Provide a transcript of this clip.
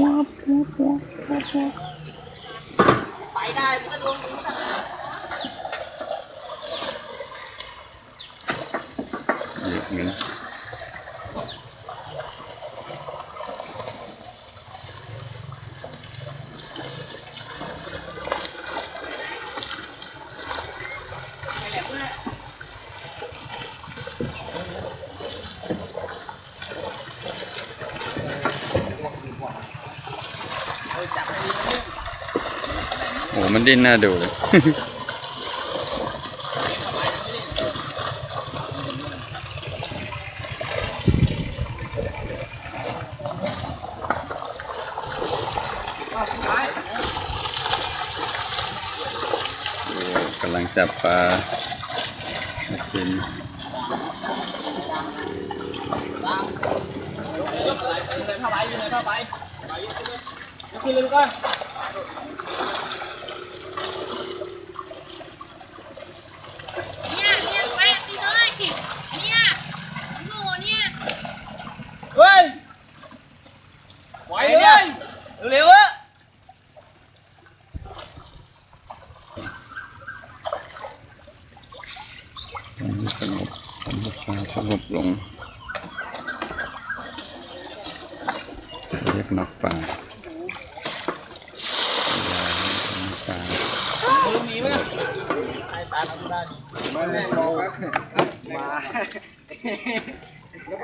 วับวับวับวับวับไปได้มันก็ลงถึงสักอีกหนึ่ง แหลมเลย โอ้มันดิ้นน่าดูเลยเอาสุดท้ายโอ้กำลังจับปลามากินเข้าไปเข้าไปขึ้นเลยกขึ้นเลยลูกก้อน เนี่ยเนี่ยแปะไปเลยเนี่ยหนูเนี่ย เฮ้ยไหวเลยเร็วๆอะ ตอนนี้สงบตอนนี้ปลาสงบลงเรียกนกปลาปลามือมีไหมเนี่ยไอ้ตาทำได้มาเล่นมองครับมา